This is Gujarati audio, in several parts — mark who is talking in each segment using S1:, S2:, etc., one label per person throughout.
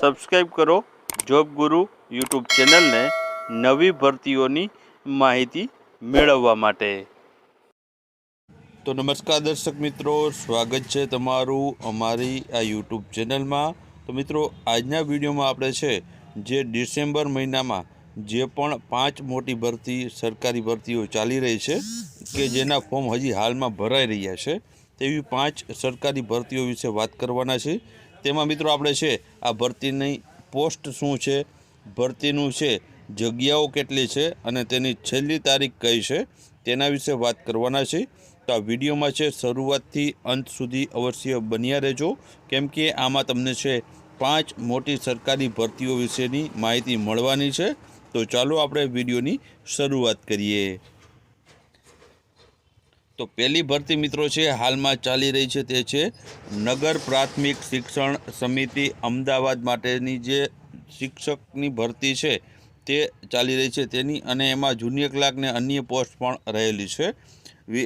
S1: સબસ્ક્રાઈબ કરો જોબ ગુરુ યુટ્યુબ ચેનલને નવી ભરતીઓની માહિતી મેળવવા માટે. તો નમસ્કાર દર્શક મિત્રો, સ્વાગત છે તમારું અમારી આ યુટ્યુબ ચેનલમાં તો મિત્રો, આજના વિડીયોમાં આપણે છે જે ડિસેમ્બર મહિનામાં જે પણ પાંચ મોટી ભરતી, સરકારી ભરતીઓ ચાલી રહી છે, કે જેના ફોર્મ હજી હાલમાં ભરાઈ રહ્યા છે, તેવી પાંચ સરકારી ભરતીઓ વિશે વાત કરવાના છે. તેમાં મિત્રો આપણે છે, આ ભરતીની પોસ્ટ શું છે, ભરતીનું છે, જગ્યાઓ કેટલી છે અને તેની છેલ્લી તારીખ કઈ છે, તેના વિશે વાત કરવાના છે. તો આ વિડીયોમાં છે, શરૂઆતથી અંત સુધી અવશ્ય બન્યા રહેજો. કેમ કે આમાં તમને છે, પાંચ મોટી સરકારી ભરતીઓ વિશેની માહિતી મળવાની છે. તો ચાલો આપણે વિડીયોની શરૂઆત કરીએ. તો પહેલી ભરતી મિત્રો છે, હાલમાં ચાલી રહી છે તે છે, નગર પ્રાથમિક શિક્ષણ સમિતિ અમદાવાદ માટેની જે શિક્ષકની ભરતી છે તે ચાલી રહી છે તેની અને એમાં જુનિયર ક્લાર્ક અન્ય પોસ્ટ પણ રહેલી છે.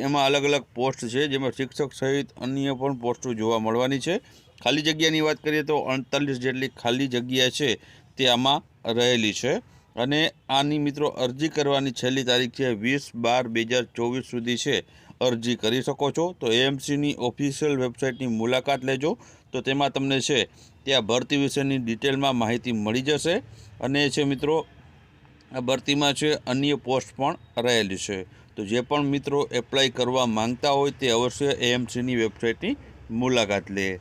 S1: એમાં અલગ અલગ પોસ્ટ છે, જેમાં શિક્ષક સહિત અન્ય પણ પોસ્ટો જોવા મળવાની છે. ખાલી જગ્યાની વાત કરીએ તો અડતાલીસ જેટલી ખાલી જગ્યા છે તે આમાં રહેલી છે. અને આની મિત્રો અરજી કરવાની છેલ્લી તારીખ છે વીસ બાર બે હજાર ચોવીસ સુધી છે. અરજી કરી શકો છો, તો એએમસીની ઓફિશિયલ વેબસાઇટની મુલાકાત લેજો. તો તેમાં તમને છે, ત્યાં ભરતી વિશેની ડિટેલમાં માહિતી મળી જશે. અને છે મિત્રો, આ ભરતીમાં છે, અન્ય પોસ્ટ પણ રહેલી છે. તો જે પણ મિત્રો એપ્લાય કરવા માંગતા હોય તે અવશ્ય એએમસીની વેબસાઇટની મુલાકાત લે.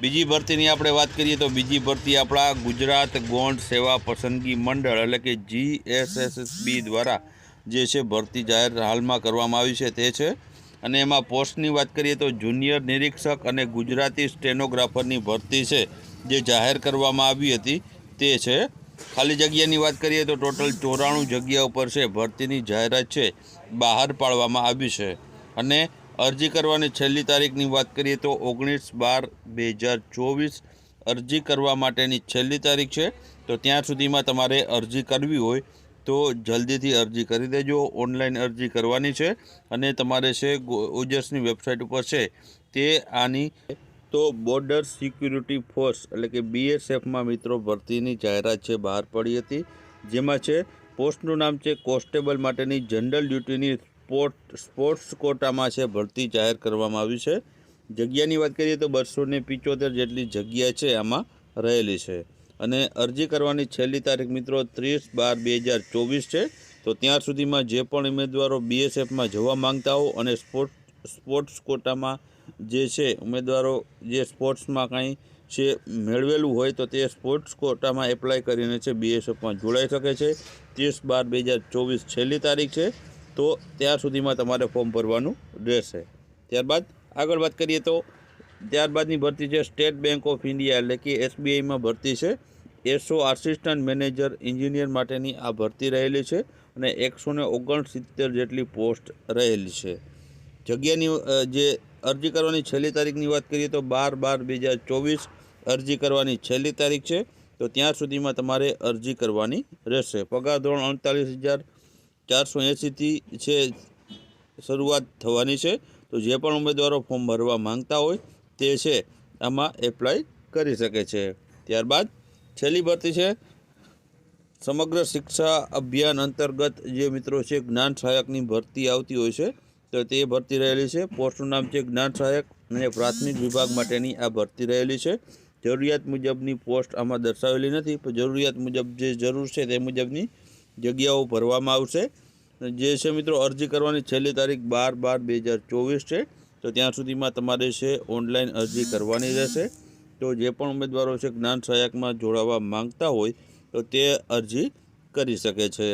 S1: બીજી ભરતીની આપણે વાત કરીએ તો બીજી ભરતી આપણા ગુજરાત ગોંડ સેવા પસંદગી મંડળ એટલે કે જીએસએસબી દ્વારા જે છે ભરતી જાહેર હાલમાં કરવામાં આવી છે તે છે. અને એમાં પોસ્ટની વાત કરીએ તો જુનિયર નિરીક્ષક અને ગુજરાતી સ્ટેનોગ્રાફરની ભરતી છે, જે જાહેર કરવામાં આવી હતી તે છે. ખાલી જગ્યાની વાત કરીએ તો ટોટલ ચોરાણું જગ્યા ઉપર છે ભરતીની જાહેરાત છે, બહાર પાડવામાં આવી છે. અને અરજી કરવાની છેલ્લી તારીખની વાત કરીએ તો ઓગણીસ બાર બે હજાર ચોવીસ અરજી કરવા માટેની છેલ્લી તારીખ છે. તો ત્યાં સુધીમાં તમારે અરજી કરવી હોય તો જલ્દીથી અરજી કરી દેજો. ઓનલાઈન અરજી કરવાની છે અને તમારે છે ઓજસની વેબસાઇટ ઉપર છે તે આની તો બોર્ડર સિક્યુરિટી ફોર્સ એટલે કે બીએસએફમાં મિત્રો ભરતીની જાહેરાત છે બહાર પડી હતી. જેમાં છે પોસ્ટનું નામ છે કોન્સ્ટેબલ માટેની જનરલ ડ્યુટીની સ્પોર્ટ સ્પોર્ટ્સ કોટામાં છે ભરતી જાહેર કરવામાં આવી છે. જગ્યાની વાત કરીએ તો બસો ને જેટલી જગ્યા છે આમાં રહેલી છે. અને અરજી કરવાની છેલ્લી તારીખ મિત્રો ત્રીસ બાર બે હજાર ચોવીસ છે. તો ત્યાં સુધીમાં જે પણ ઉમેદવારો બીએસએફમાં જવા માંગતા હો અને સ્પોર્ટ સ્પોર્ટ્સ કોટામાં જે છે, ઉમેદવારો જે સ્પોર્ટ્સમાં કાંઈ છે મેળવેલું હોય તો તે સ્પોર્ટ્સ કોટામાં એપ્લાય કરીને છે બીએસએફમાં જોડાઈ શકે છે. ત્રીસ બાર બે હજાર ચોવીસ છેલ્લી તારીખ છે. તો ત્યાં સુધીમાં તમારે ફોર્મ ભરવાનું રહેશે. ત્યારબાદ આગળ વાત કરીએ તો ત્યારબાદની ભરતી છે સ્ટેટ બેંક ઓફ ઇન્ડિયા એટલે કે એસબીઆઈમાં ભરતી છે. એસો આસિસ્ટન્ટ મેનેજર એન્જિનિયર માટેની આ ભરતી રહેલી છે અને એકસો ને ઓગણસિત્તેર જેટલી પોસ્ટ રહેલી છે. જગ્યાની જે અરજી કરવાની છેલ્લી તારીખની વાત કરીએ તો બાર બાર બે હજાર ચોવીસ અરજી કરવાની છેલ્લી તારીખ છે. તો ત્યાં સુધીમાં તમારે અરજી કરવાની રહેશે. પગાર ધોરણ અડતાલીસ હજાર ચારસો એંસીથી છે, શરૂઆત થવાની છે. તો જે પણ ઉમેદવારો ફોર્મ ભરવા માંગતા હોય તે છે, આમાં એપ્લાય કરી શકે છે. ત્યારબાદ છેલ્લી ભરતી છે, સમગ્ર શિક્ષા અભિયાન અંતર્ગત જે મિત્રો છે, જ્ઞાન સહાયકની ભરતી આવતી હોય છે, તો તે ભરતી રહેલી છે. પોસ્ટનું નામ છે, જ્ઞાન સહાયક અને પ્રાથમિક વિભાગ માટેની આ ભરતી રહેલી છે. જરૂરિયાત મુજબની પોસ્ટ આમાં દર્શાવેલી નથી, પણ જરૂરિયાત મુજબ જે જરૂર છે તે મુજબની જગ્યાઓ ભરવામાં આવશે. જે છે મિત્રો, અરજી કરવાની છેલ્લી તારીખ બાર બાર બે હજાર ચોવીસ છે. તો ત્યાં સુધીમાં તમારે છે ઓનલાઈન અરજી કરવાની રહેશે. તો જે પણ ઉમેદવારો છે જ્ઞાન સહાયકમાં જોડાવા માંગતા હોય તો તે અરજી કરી શકે છે.